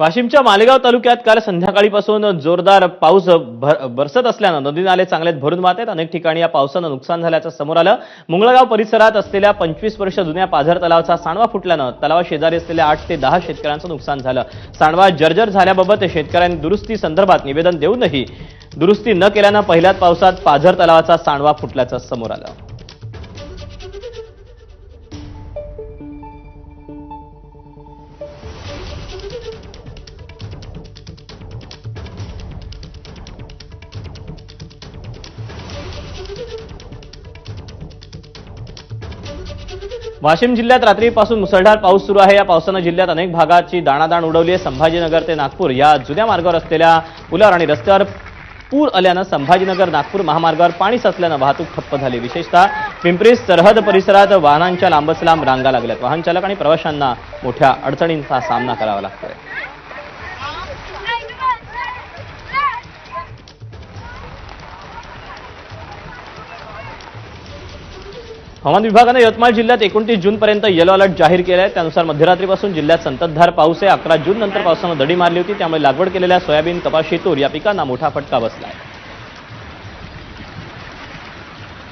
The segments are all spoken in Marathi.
वाशिमच्या मालेगाव तालुक्यात काल संध्याकाळीपासून जोरदार पाऊस भर- बरसत असल्यानं नदी नाले चांगलेच भरून वाहत आहेत. अनेक ठिकाणी या पावसानं नुकसान झाल्याचं समोर आलं. मुंगळगाव परिसरात असलेल्या पंचवीस वर्ष जुन्या पाझर तलावाचा सांडवा फुटल्यानं तलावा शेजारी असलेल्या आठ ते दहा शेतकऱ्यांचं नुकसान झालं. सांडवा जर्जर झाल्याबाबत शेतकऱ्यांनी दुरुस्ती संदर्भात निवेदन देऊनही दुरुस्ती न केल्यानं पहिल्याच पावसात पाझर तलावाचा सांडवा फुटल्याचं समोर आलं. वाशिम जिल्ह्यात रात्रीपासून मुसळधार पाऊस सुरू आहे. या पावसानं जिल्ह्यात अनेक भागाची दाणादाण उडवली आहे. संभाजीनगर ते नागपूर या जुन्या मार्गावर असलेल्या पुलावर आणि रस्त्यावर पूर आल्यानं संभाजीनगर नागपूर महामार्गावर पाणी साचल्यानं वाहतूक ठप्प झाली. विशेषतः पिंपरी सरहद परिसरात वाहनांच्या लांबच लांब रांगा लागल्यात. वाहन चालक आणि प्रवाशांना मोठ्या अडचणींचा सामना करावा लागतोय. हवामान विभागानं यवतमाळ जिल्ह्यात एकोणतीस जूनपर्यंत येलो अलर्ट जाहीर केला आहे त्यानुसार मध्यरात्रीपासून जिल्ह्यात संततधार पाऊस आहे. अकरा जून नंतर पावसानं दडी मारली होती. त्यामुळे लागवड केलेल्या सोयाबीन कपाशी तूर या पिकांना मोठा फटका बसला आहे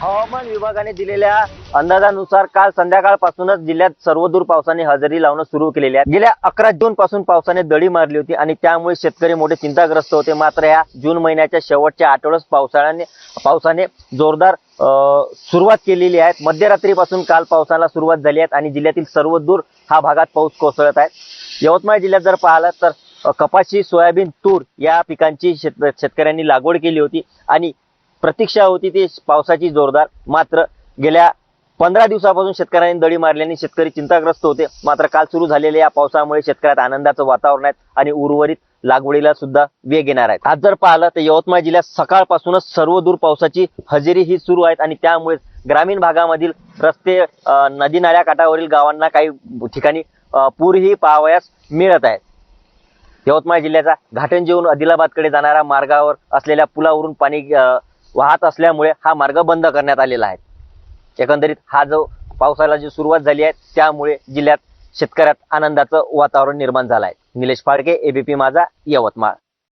हवामान विभागाने दिलेल्या अंदाजानुसार काल संध्याकाळपासूनच जिल्ह्यात सर्वदूर पावसाने हजेरी लावणं सुरू केलेली आहे. गेल्या अकरा जून पासून पावसाने दडी मारली होती आणि त्यामुळे शेतकरी मोठे चिंताग्रस्त होते. मात्र या जून महिन्याच्या शेवटच्या आठवड्यात पावसाळ्याने पावसाने जोरदार सुरुवात केलेली आहे मध्यरात्रीपासून काल पावसाला सुरुवात झाली आहे आणि जिल्ह्यातील सर्वदूर हा भागात पाऊस कोसळत आहे. यवतमाळ जिल्ह्यात जर पाहिलं तर कपाशी सोयाबीन तूर या पिकांची शेत शेतकऱ्यांनी लागवड केली होती आणि प्रतीक्षा होती ती पावसाची जोरदार. मात्र गेल्या पंधरा दिवसापासून शेतकऱ्यांनी दडी मारल्याने शेतकरी चिंताग्रस्त होते. मात्र काल सुरू झालेल्या या पावसामुळे शेतकऱ्यात आनंदाचं वातावरण आहे आणि उर्वरित लागवडीला सुद्धा वेग येणार आहे आज जर पाहिलं तर यवतमाळ जिल्ह्यात सकाळपासूनच सर्व दूर पावसाची हजेरी ही सुरू आहेत आणि त्यामुळे ग्रामीण भागामधील रस्ते नदी नाल्या काठावरील गावांना काही ठिकाणी पूरही पाहावयास मिळत आहे यवतमाळ जिल्ह्याचा घाटंजीहून आदिलाबादकडे जाणाऱ्या मार्गावर असलेल्या पुलावरून पाणी वाहत असल्यामुळे हा मार्ग बंद करण्यात आलेला आहे. एकंदरीत हा जो पावसाला जी सुरुवात झाली आहे त्यामुळे जिल्ह्यात शेतकऱ्यात आनंदाचं वातावरण निर्माण झालं आहे निलेश फाळके एबीपी माझा यवतमाळ.